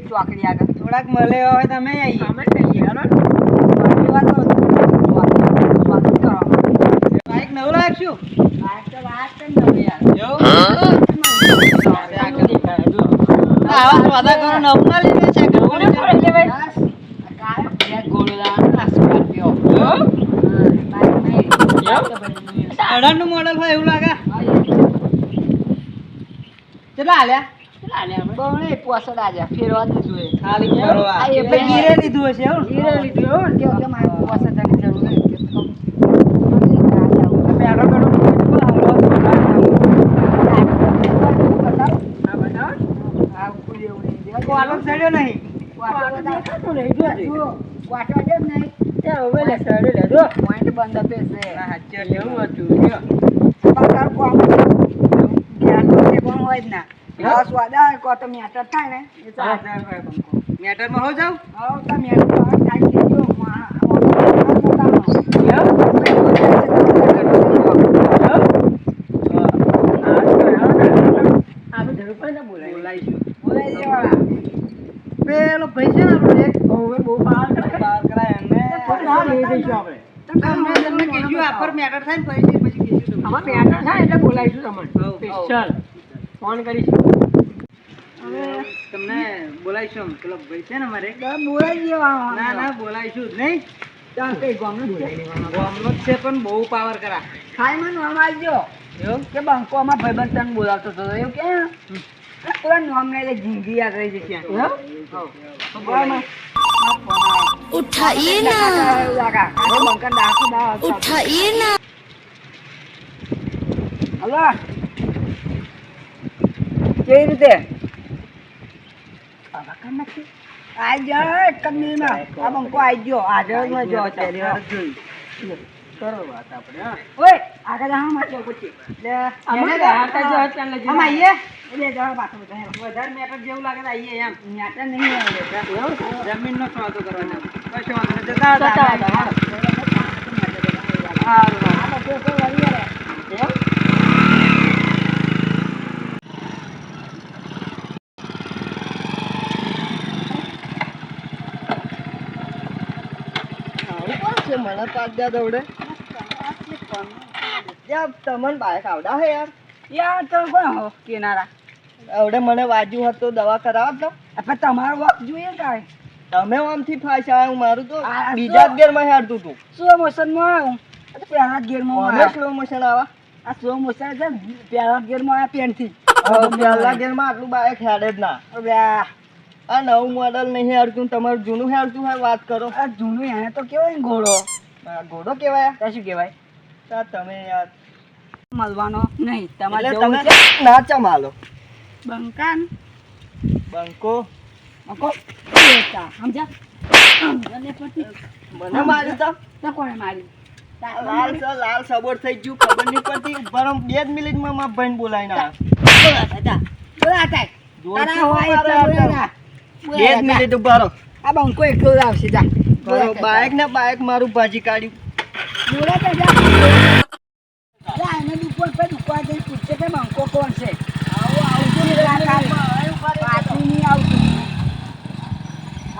ચોકડી આગળ. થોડાક મળે હોય તમે આવીએ. અમે નવું બાઈક આવા. નવું ના મોડલ હોય એવું લાગે? કેટલા હાલ્યા? બહુ પોસડ આજે ફેરવા દીધું એ ખાલી ફરવા. એ ભાઈ- ગીરે લીધું હશે એવું ગીરે લીધું હો કે- કે મારે જરૂર. કે તો નહીં નહીં. આલો સડ્યો નહીં નહીં? પોઈન્ટ બંધ હતો છે. ના, સાચે હતું કોમ. તો તે હોય જ ના. આ સ્વાદ આવે, કો તો મેટર થાય ને. એ ચાલે. મેટરમાં હો જાવ હવે તો મેટર તો હવે થાય છે. જો, મા- આ પોતાનો. બોલાઈશું બોલાઈ દેવાના. પેલો ભાઈ છે ને આપણો એક. બહાર કરાય. એમને તમને તમને કીધું આફર મેટર થાય ને પછી પછી કીધું તમારે મેટર થાય એટલે બોલાવીશું તમને. હવ, ફોન કરીશું. તમને બોલાવીશું પેલો ભાઈ છે ને મારે બોલાવી ના ના બોલાવીશું જ નહીં. છે. પણ બહુ પાવર કરા. ખાઈ મને નામ આવજો કે બંકો માં બોલાવતો હતો એવું કે પૂરા નામ ને જિંદગી યાદ રહી જશે. ઉઠાઈએ કેવી રીતે? આ બંકો જો કરો વાત આપણે ઓય આગળ હા પછી એટલે અમે જ આઈએ એટલે જવા પાછો બધા. વધારે મેટર જેવું લાગે તો આઈએ એમ. નહીં આવે. જમીનનો સોદો કરવાનો. કશો વાંધો જતા હતા આપણે. હારું, હારું. આ બધું તો વળી રે. છે મને પાડ્યા દવડે યાર તમને બાઈક આવડા હે યાર? યાર તો કોણ હો કિનારા. આવડે મને વાજ્યું હતું દવા કરાવત તો તમારો વખત જોઈએ કાંઈ. તમે આમથી ફાશા આવ્યું મારું તો બીજા ગેર જ ગેરમાં તું. સ્લો મોશનમાં આવ્યું પહેલા ગેરમાં મને આવ્યા. સ્લો મોશન આવા? આ સ્લો મોશન છે ને, પહેલા ગેરમાં આવ્યા પેનથી. પહેલા ગેરમાં આટલું બાઈક હેડે જ ના. આ આ નવું મોડલ નહીં હેડતું તમારું જૂનું હેડતું હોય વાત કરો. આ જૂનું એને તો કેવાય ઘોડો. ઘોડો કેવાય ત્યાં શું કેવાય તા તમે યાર. મળવાનો નહીં. તમારે તમે ના ચમાલો બંકાન. બંકો. બંકો. સમજા મને માર્યું તો. કોણે મારી લાલ સ લાલ સબોર થઈ ગયું ખબર નહીં પડતી. બે જ મિનિટમાં મારા ભાઈને બોલાવીને આવ્યા. બોલા હતા બોલા હતા તારા હોય બોલા હતા. બે જ. મિનિટ ઊભા. આ બંકો એકલો જ આવશે જા. બાઈક ને બાઈક મારું ભાજી કાઢ્યું. બોલા હતા, જા. જા, એને દુકાન પર દુકાન જઈને પૂછશે કે બંકો કોણ છે. આવું આવતું નહીં આ પાછું નહીં આવતું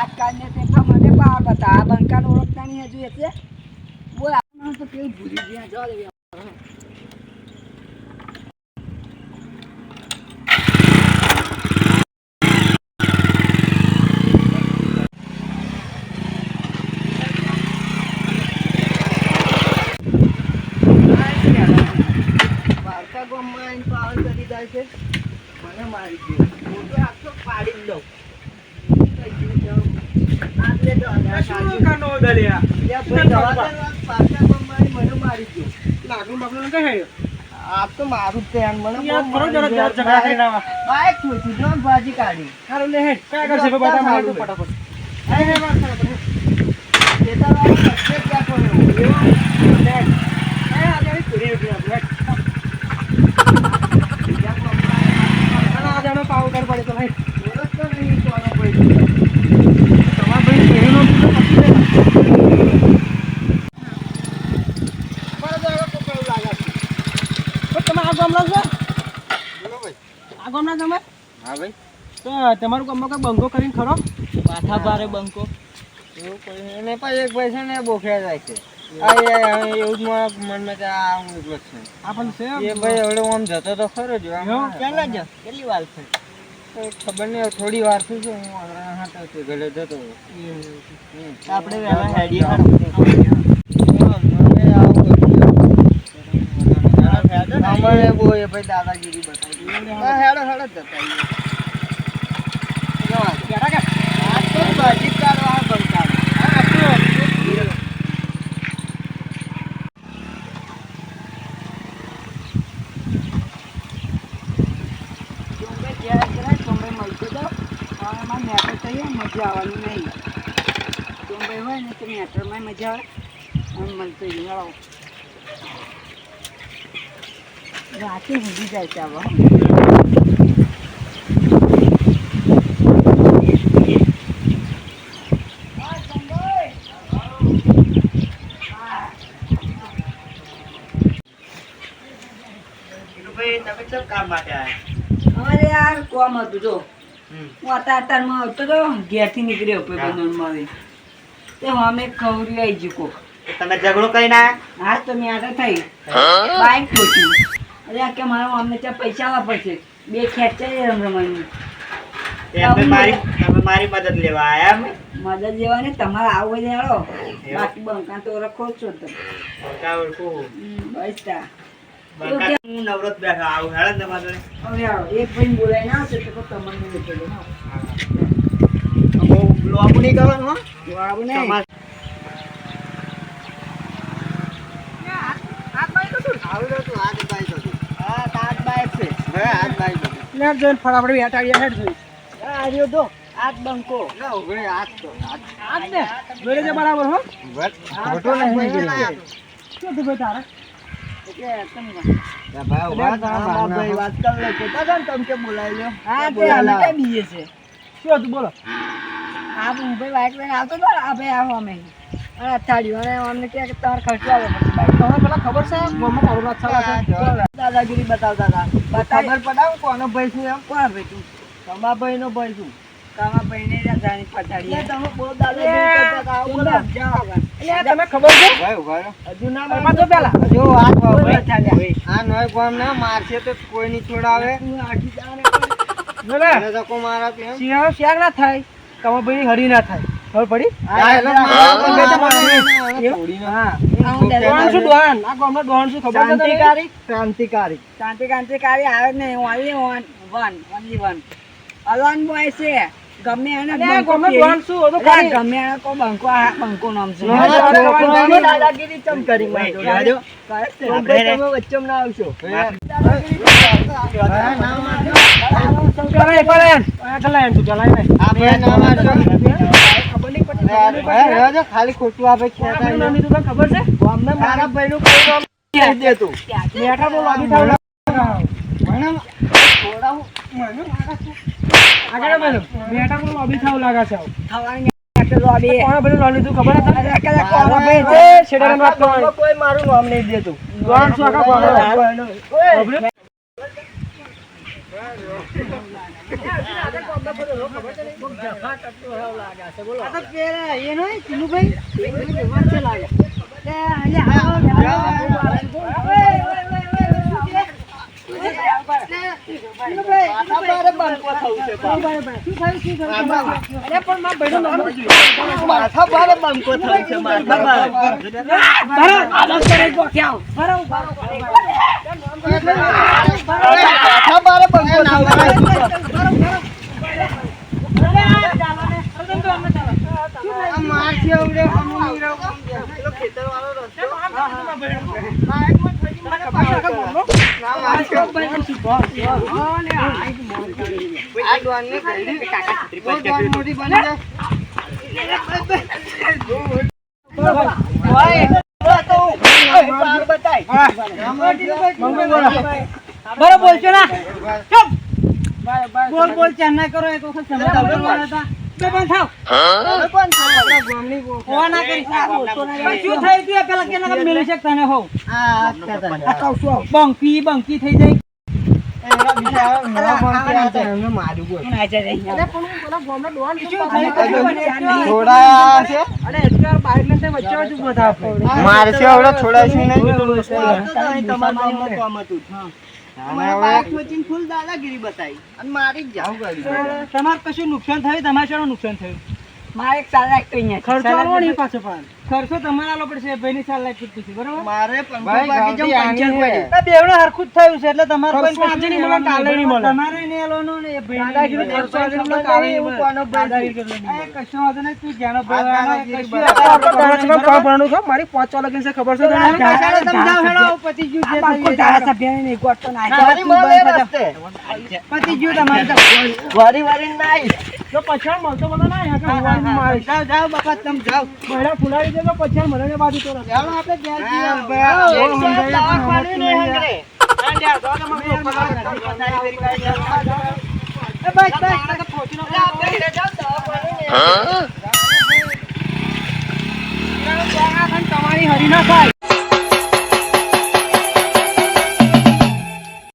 આજકાલને તે તો મને પાર બતા આ બંકાને ઓળખતા નહીં હજુ એટલે. બોલ આ તો કેવું ભૂલી ગયા જવા દે પારકા ગામમાં આવીને પાવર કરી જાય છે મને મારી ગયો હું તો આખો પાડી જ દઉં આટલે જ અનાજ ખાધું. લે ભાઈ, જવા દે ને, પારકા ગામમાં આવીને મને મારી ગયો આ તો મારું યાર, મને બહુ મારી ગયો. બાઈક ઠોકી જો ને ભાજી કાઢી. ફટાફટ. ખેતરવાળો કચ્છે જ બેઠો રહ્યો. બોલો તો નહીં કોનો ભાઈ. બરાબર, આ ગામના છો બોલો ભાઈ આ ગામના તમે હા ભાઈ તો તમારું ગામમાં કઈ બંકો કરીને ખરો માથા ભારે બંકો એવું કોઈ છે. એને પણ એક ભાઈ છે ને બોખ્યા જાય છે આ એ- એ- એવું જ મારા મનમાં છે આ હું એકલો જ છું આ પણ છે એ ભાઈ હવે આમ જતો તો ખરો જ? પહેલા જ કેટલી વાર છે ખબર નહીં થોડી વાર થઈ છે હું આગળ હાથો છે ઘરે જતો હમ. આપણે વહેલા હેડીએ અમારે બહુ એ ભાઈ દાદાગીરી બતાવી હા, હેડો હેડો જ જતા આવવાની નહીં ચોંબે હોય ને તો મેટરમાં મજા આવે અને મળતો જ નહીં. આવો. રાતે સુધી જાય છે આવા અમારે યાર કોમ હતું જો. હું અત્યાર અત્યારમાં આવતો તો ઘેરથી નીકળ્યો ભાઈબંધોમાં આવી. તે અમે ખવરી આવી ગયું કોક. તમે ઝઘડો કઈ ના હા તો મેં આગળ થઈ. બાઈક ખોટી. અરે કે મારો અમને ત્યાં પૈસા આવવા પડશે. બે ખેંચાઈ રમ રમવાની. તમે મારી તમે મારી મદદ લેવા આયા મદદ જેવા ને તમારે આવું બાકી બંકા તો રખો છો તમે. બસ હું નવરત બેઠો આવું હેડો તમારે હવે આવો એક ભાઈ બોલાય ના આવશે તો તમને લેતો બહુ લોબુ નહીં કરવાનું હો? વાળું નહીં. તો તો છે. ફટાફટ વેટાડીએ હેડ જોઈ આ રહ્યો તો. આજ બંકો. ના, તો, આજ. ને. જોડે છે બરાબર હો? ખોટું નહીં શું તું ભાઈ તારે? દાદાગીરી બતાવતા હતા. ખબર પડાવ કોનો ભાઈ છું એમ? કોણ ભાઈ તું? તમારા ભાઈ નો ભાઈ છું કામા જાણી તમે બહુ તમે ખબર છે. હજુ ના એમાં પેલા. જો. ચાલ્યા. આ નોય કોમ ના મારશે તો કોઈ છોડાવે જો ના ભાઈ હરી ના થાય. ખબર પડી? આ ને. આ આ? ક્રાંતિકારી. ક્રાંતિકારી. આવે જ નહીં. Only one one only one alone boy છે. ગમે એને ગમે એને કો બંકો આ બંકો નામ છે. દાદાગીરી ચમ કરી મારી? ભાઈ તમે ના આવશો. ભાઈ ભાઈ, ભાઈ. ખાલી ખોટું આપે ખબર છે? અમને મારા દેતું. આગળ બોલો બેટા કોણ લોબી થાવ લાગે છે ખાવાની આટલો લોબી. કોણે બધું લોબી લીધું ખબર? અરે કદાચ કોનો ભાઈ એ. વાત કરવાની. કોઈ મારું નામ નહીં દેતું ડોહાણ શું આખા? ખબર? તો એ નહીં, ચીનુભાઈ? છે લાગે. મારા છે. પેલો ખેતરવાળો રસ્તો. બરો બોલશો ના બોલ બોલ ચાર કરો એક વખત સમજાવો. બે બંધ થાવ છે? આપણા ગામની બહુ કરી શું થયું તું પેલા કે ના મેલી છે તને હોવ આ છું આવું. બંકી બંકી થઈ જાય? શું ને. મારશે હવે નહીં તમારા ગામમાં કોમ હતું. અને મારી જાવ તમારે કશું નુકસાન થયું? તમારે શાનું નુકસાન થયું? મારે એક સાલ અહીંયા ખર્ચો આલો નહીં પાછો પણ ખર્ચો તમારે આલો પડશે ભાઈની સાલ લાખ પૂછતી બરોબર મારે ભાઈ ગાડી આની છે. હરખું જ થયું છે એટલે તમારે કોઈ આજે નહીં મળે કાલે નહીં મળે તમારે નહીં આલવાનો ને એ ભાઈને ખર્ચો આજે આલવાનો. નહીં એવું કોનો ભાઈ દાદાગીરી કરવાની નહીં. એ કશો વાંધો નહીં, તું જ્યાંનો ભાઈ આ આનો દાદાગીરી કશું બરાબર. આપણે તારા કામ ભરવાનું છે. મારી પાંચ લગીન છે, ખબર છે તને? હેડો, ગયું જે બંકો ના. પતી ગયું તમારે વારી વારી નાઈ. તો પછાડ મળતો બધો ના હોવાનું મારે. જાઓ, જાઓ બાપા, તમે. બહેરા ફુલાડી પછાડ મળે બાજુ તો ચાલો આપણે. હા, પણ નહીં હંગરે. નહીં. તમારી હરી ના થાય